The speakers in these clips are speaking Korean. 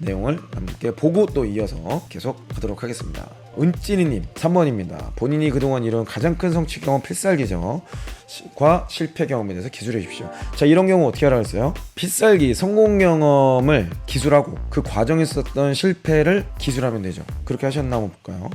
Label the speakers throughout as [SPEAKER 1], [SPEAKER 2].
[SPEAKER 1] 내용을 함께 보고 또 이어서 계속 하도록 하겠습니다. 은찐이님 3번입니다. 본인이 그동안 이룬 가장 큰 성취 경험 필살기죠. 시- 과 실패 경험에 대해서 기술해 주십시오. 자 이런 경우 어떻게 하라고 했어요? 필살기 성공 경험을 기술하고 그 과정에 있었던 실패를 기술하면 되죠. 그렇게 하셨나 한번 볼까요?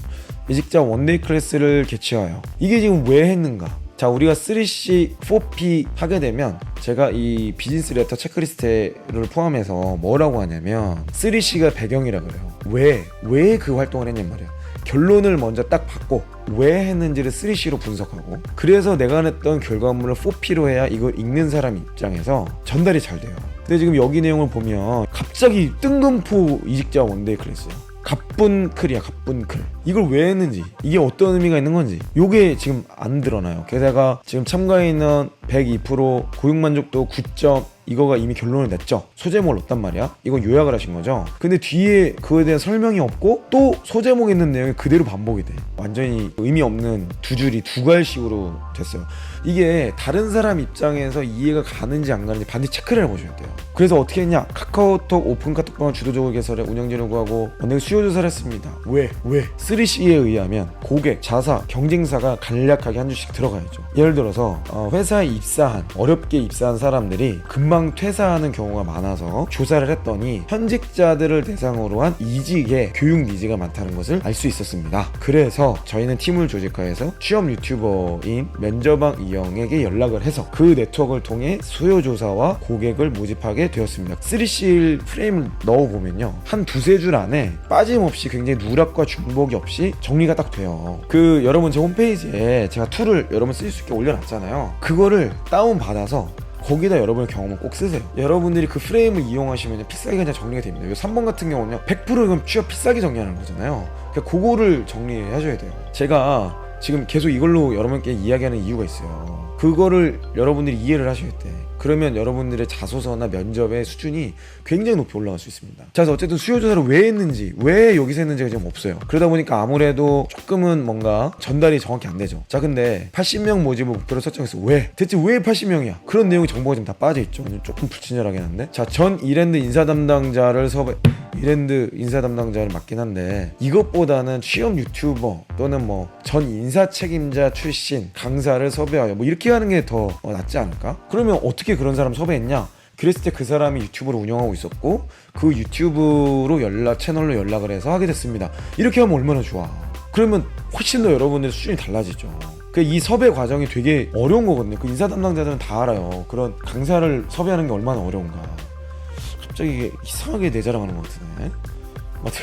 [SPEAKER 1] 이직자 원데이 클래스를 개최하여 이게 지금 왜 했는가? 자 우리가 3C, 4P 하게 되면 제가 이 비즈니스 레터 체크리스트를 포함해서 뭐라고 하냐면 3C가 배경이라 그래요. 왜? 왜 그 활동을 했냔 말이야 결론을 먼저 딱 받고 왜 했는지를 3C로 분석하고 그래서 내가 냈던 결과물을 4P로 해야 이걸 읽는 사람 입장에서 전달이 잘 돼요. 근데 지금 여기 내용을 보면 갑자기 뜬금포 이직자 원데이 클래스야 갑분클이야 갑분클. 이걸 왜 했는지 이게 어떤 의미가 있는 건지 요게 지금 안 드러나요. 게다가 지금 있는 102% 고용 만족도 9점 이거가 이미 결론을 냈죠. 소제목을 넣었단 말이야. 이건 요약을 하신 거죠? 근데 뒤에 그거에 대한 설명이 없고 또 소제목에 있는 내용이 그대로 반복이 돼. 완전히 의미 없는 두 줄이 두 갈식으로 됐어요. 이게 다른 사람 입장에서 이해가 가는지 안 가는지 반드시 체크를 해보셔야 돼요. 그래서 어떻게 했냐? 카카오톡 오픈 카톡방을 주도적으로 개설해 운영진을 구하고 언행 수요 조사를 했습니다. 왜? 왜? 3C에 의하면 고객, 자사, 경쟁사가 간략하게 한 줄씩 들어가야죠. 예를 들어서 어, 회사에 입사한 어렵게 입사한 사람들이 금방 퇴사하는 경우가 많아서 조사를 했더니 현직자들을 대상으로 한 이직의 교육 니즈가 많다는 것을 알 수 있었습니다. 그래서 저희는 팀을 조직화해서 취업 유튜버인 면접왕 이영에게 연락을 해서 그 네트워크를 통해 수요 조사와 고객을 모집하게 되었습니다. 3C 프레임을 넣어보면요. 한 두세 줄 안에 빠짐없이 굉장히 누락과 중복이 없이 정리가 딱 돼요. 그 여러분 제 홈페이지에 제가 툴을 여러분 쓸수 있게 올려놨잖아요. 그거를 다운받아서 거기다 여러분의 경험을 꼭 쓰세요. 여러분들이 그 프레임을 이용하시면 필살기가 그냥 정리가 됩니다. 이 3번 같은 경우는 100% 이건 취업 필살기 정리하는 거잖아요. 그러니까 그거를 정리하셔야 돼요. 제가 지금 계속 이걸로 여러분께 이야기하는 이유가 있어요. 그거를 여러분들이 이해를 하셔야 돼. 그러면 여러분들의 자소서나 면접의 수준이 굉장히 높이 올라갈 수 있습니다. 자, 그래서 어쨌든 수요 조사를 왜 했는지, 왜 여기서 했는지가 지금 없어요. 그러다 보니까 아무래도 조금은 뭔가 전달이 정확히 안 되죠. 자, 근데 80명 모집을 목표로 설정해서 왜? 대체 왜 80명이야? 그런 내용이 정보가 지금 다 빠져 있죠. 조금 불친절하긴 한데. 자, 전 이랜드 인사 담당자를 섭외. 이랜드 인사 담당자를 맡긴 한데 이것보다는 취업 유튜버 또는 뭐 전 인사 책임자 출신 강사를 섭외하여 뭐 이렇게 하는 게 더 낫지 않을까? 그러면 어떻게 그런 사람 섭외했냐? 그랬을 때 그 사람이 유튜브를 운영하고 있었고 그 유튜브로 연락 채널로 연락을 해서 하게 됐습니다. 이렇게 하면 얼마나 좋아. 그러면 훨씬 더 여러분의 수준이 달라지죠. 그이 섭외 과정이 되게 어려운 거거든요. 그 인사 담당자들은 다 알아요. 그런 강사를 섭외하는 게 얼마나 어려운가. 갑자기 이상하게 내 자랑하는 것 같으네. 맞아.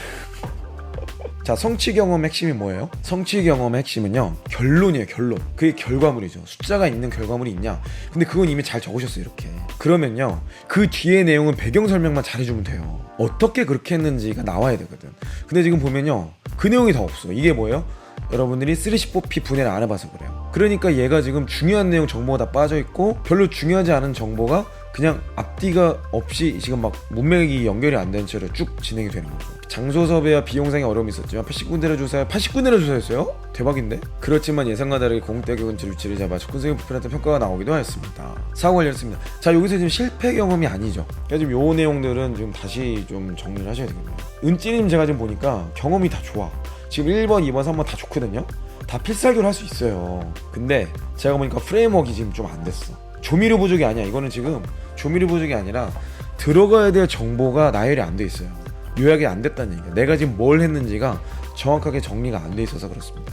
[SPEAKER 1] 자, 성취 경험의 핵심이 뭐예요? 성취 경험의 핵심은요, 결론이에요, 결론. 그게 결과물이죠. 숫자가 있는 결과물이 있냐? 근데 그건 이미 잘 적으셨어요, 이렇게. 그러면요, 그 뒤에 내용은 배경 설명만 잘해주면 돼요. 어떻게 그렇게 했는지가 나와야 되거든. 근데 지금 보면요, 그 내용이 다 없어. 이게 뭐예요? 여러분들이 3C4P 분해를 안 해봐서 그래요. 그러니까 얘가 지금 중요한 내용 정보가 다 빠져있고, 별로 중요하지 않은 정보가 그냥 앞뒤가 없이 지금 막 문맥이 연결이 안된 채로 쭉 진행이 되는 거죠. 장소 섭외와 비용상의 어려움이 있었지만 80군데를 조사해 80군데를 조사했어요? 대박인데? 그렇지만 예상과 다르게 근처 위치를 잡아 접근성이 불편했던 평가가 나오기도 하였습니다. 사고가 열렸습니다. 자 여기서 지금 실패 경험이 아니죠. 그러니까 지금 요 내용들은 좀 다시 좀 정리를 하셔야 되겠네요. 은찌님 제가 지금 보니까 경험이 다 좋아. 지금 1번, 2번, 3번 다 좋거든요. 다 필살기로 할 수 있어요. 근데 제가 보니까 프레임워크가 지금 좀 안 됐어. 조미료 부족이 아니야. 이거는 지금 조미료 부족이 아니라 들어가야 될 정보가 나열이 안 돼 있어요. 요약이 안 됐다는 얘기야. 내가 지금 뭘 했는지가 정확하게 정리가 안 돼 있어서 그렇습니다.